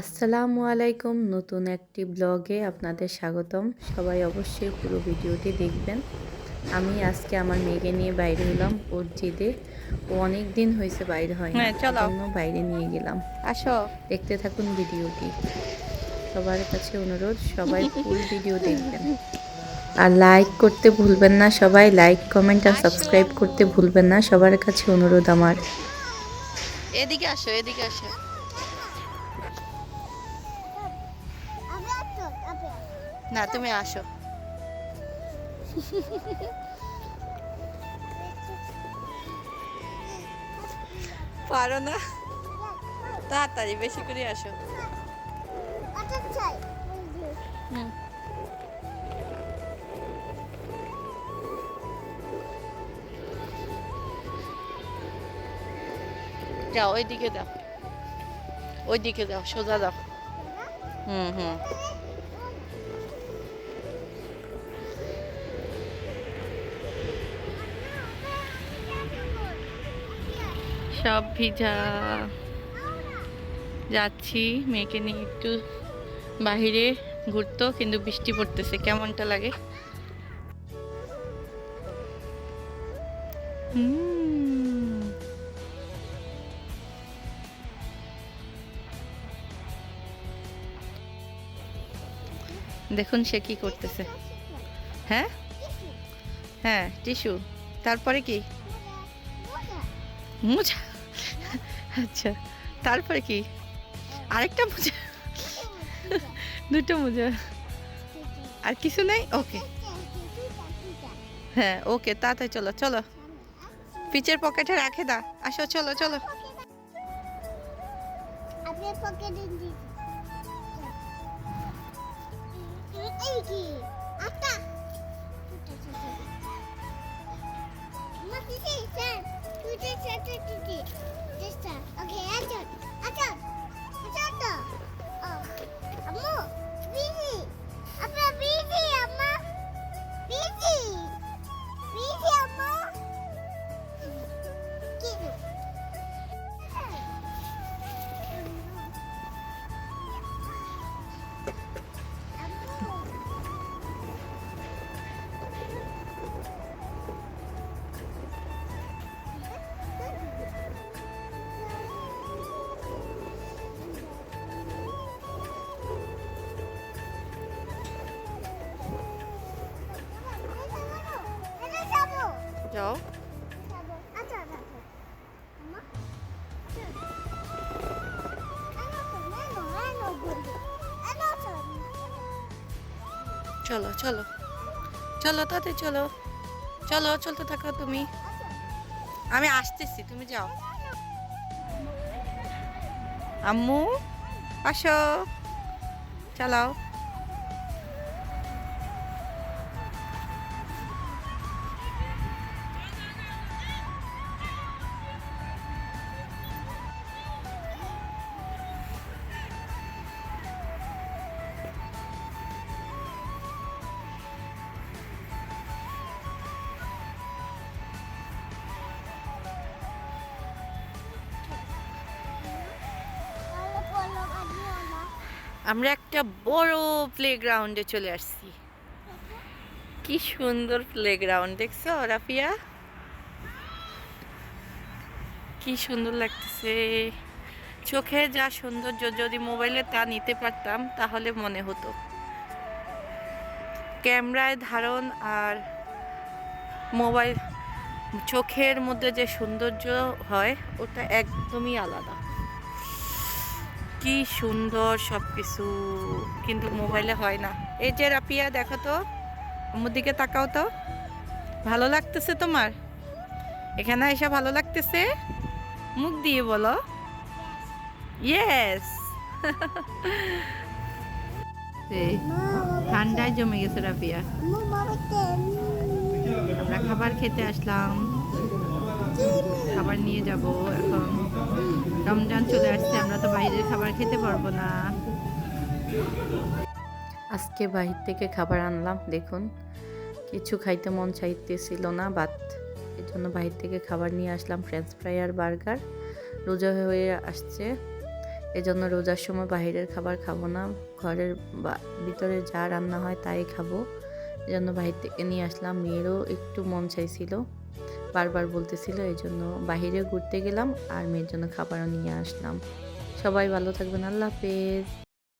আসসালামু আলাইকুম। নতুন একটি ব্লগে আপনাদের স্বাগতম। সবাই অবশ্যই পুরো ভিডিওটি দেখবেন। আমি আজকে আমার মেয়েকে নিয়ে বাইরে হলাম ওর জিদে ও অনেক দিন হয়েছে বাইরে হয় হ্যাঁ, চলো। জন্য বাইরে নিয়ে গেলাম। আসো। দেখতে থাকুন ভিডিওটি। সবার কাছে অনুরোধ সবাই ফুল ভিডিও দেখবেন। আর লাইক করতে ভুলবেন না সবাই। লাইক কমেন্ট আর সাবস্ক্রাইব করতে ভুলবেন না। সবার কাছে অনুরোধ আমার। এদিকে আসো এদিকে আসো। না তুমি আসো। পারো না? তাড়াতাড়ি বেশি করে আসো। হুম। যাও ওইদিকে দাও ওইদিকে দাও সোজা দাও হুম হুম। সব ভিজা। যাচ্ছি, মেয়েকে নিয়ে একটু বাহিরে ঘুরতো, কিন্তু বৃষ্টি পড়তেছে। কেমনটা লাগে? দেখুন সে কি করতেছে। হ্যাঁ? হ্যাঁ টিস্যু তারপরে কি? মোজা। আচ্ছা তারপরে কি? আরেকটা মোজা। দুটো মোজা। আর কিছু নেই? ওকে। হ্যাঁ ওকে, তাড়াতাড়ি চলো চলো। পিচের পকেটে রাখে দা। আসো, চলো চলো। এই কি আটা। Okay, I'll Titi. This time. Okay, action. Action. যাও। চলো চলো। চলো তাতে চলো। চলো, চলতে থাকো তুমি। আমি আসতেছি, তুমি যাও। আম্মু, আসো। চালাও। আমরা একটা বড় প্লেগ্রাউন্ডে চলে আসছি। কি সুন্দর প্লেগ্রাউন্ড দেখছ রাফিয়া? কি সুন্দর লাগতেছে। চোখে যা সৌন্দর্য, যদি মোবাইলে তা নিতে পারতাম, তাহলে মনে হতো। ক্যামেরায় ধারণ আর মোবাইল, চোখের মধ্যে যে সৌন্দর্য হয়, ওটা একদমই আলাদা। কি সুন্দর সব কিছু কিন্তু মোবাইলে হয় না। এই যে রাপিয়া দেখো তো আমার দিকে তাকাও তো। ভালো লাগতেছে তোমার? এখানে এসে ভালো লাগতেছে? মুখ দিয়ে বলো। ইয়েস ঠান্ডায় জমে গেছে রাপিয়া আমরা খাবার খেতে আসলাম। খাবার নিয়ে যাব এখন। রমজান চলে আসছে, আমরা তো বাইরের খাবার খেতে পারব না। আজকে বাহির থেকে খাবার আনলাম, দেখুন। কিছু খাইতে মন চাইতেছিল না বাট এর জন্য বাহির থেকে খাবার নিয়ে আসলাম ফ্রেঞ্চ ফ্রাই আর বার্গার রোজা হয়ে আসছে, এজন্য রোজার সময় বাইরের খাবার খাব না। ঘরের ভিতরে যা রান্না হয় তাই খাব। এজন্য বাহির থেকে নিয়ে আসলাম, মেয়েরও একটু মন চাইছিল। বারবার বলতেছিল এই জন্য বাহিরে ঘুরতে গেলাম আর মেয়ের জন্য খাবারও নিয়ে আসলাম। সবাই ভালো থাকবেন, আল্লাহ হাফেজ।